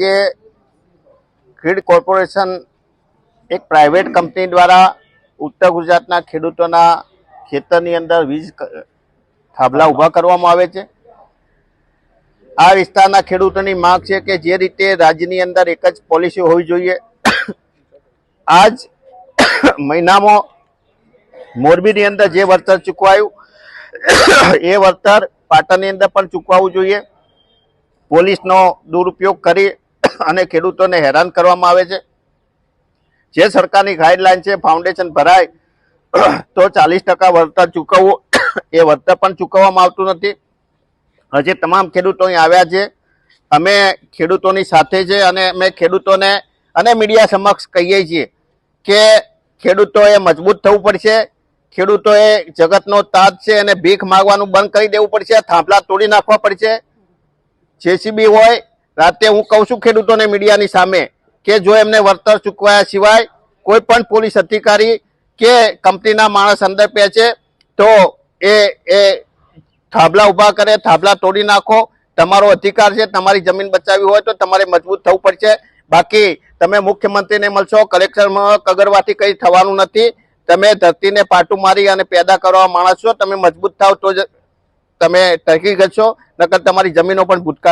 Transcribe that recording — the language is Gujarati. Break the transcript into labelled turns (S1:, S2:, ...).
S1: જે ગ્રીડ કોર્પોરેશન એક પ્રાઇવેટ કંપની દ્વારા ઉત્તર ગુજરાતના ખેડૂતોના ખેતરની અંદર વીજ થાંભલા ઊભા કરવામાં આવે છે. આ વિસ્તારના ખેડૂતોની માંગ છે કે જે રીતે રાજ્યની અંદર એક જ પોલિસી હોવી જોઈએ. આજ મહિનામાં મોરબીની અંદર જે વળતર ચૂકવાયું, એ વળતર પાટણની અંદર પણ ચૂકવાવું જોઈએ. પોલીસનો દુરુપયોગ કરી અને ખેડૂતોને હેરાન કરવામાં આવે છે. જે સરકારની ગાઈડલાઈન છે, ફાઉન્ડેશન ભરાય, તો ચાલીસ ટકા વળતર ચૂકવવું, એ વળતર પણ ચૂકવવામાં આવતું નથી. હજી તમામ ખેડૂતો અહીં આવ્યા છે. અમે ખેડૂતોની સાથે છે અને અમે ખેડૂતોને અને મીડિયા સમક્ષ કહીએ છીએ કે ખેડૂતોએ મજબૂત થવું પડશે, ખેડૂતોએ જગતનો તાજ છે અને ભીખ માગવાનું બંધ કરી દેવું પડશે, થાંભલા તોડી નાખવા પડશે. જેસીબી હોય રાતે હું કહું છું ખેડૂતોને મીડિયાની સામે કે જો એમને વળતર ચૂકવાયા સિવાય કોઈ પણ પોલીસ અધિકારી કે કંપનીના માણસ અંદર છે, તો એ એ થાંભલા ઊભા કરે થાંભલા તોડી નાખો. તમારો અધિકાર છે, તમારી જમીન બચાવી હોય તો તમારે મજબૂત થવું પડશે. બાકી તમે મુખ્યમંત્રીને મળશો, કલેક્ટરમાં કગરવાથી કંઈ થવાનું નથી. તમે ધરતીને પાટું મારી અને પેદા કરવા માણસ છો, તમે મજબૂત થાવ તો જ તમે ટકી ગશો નકર તમારી જમીનો પણ ભૂતકાળ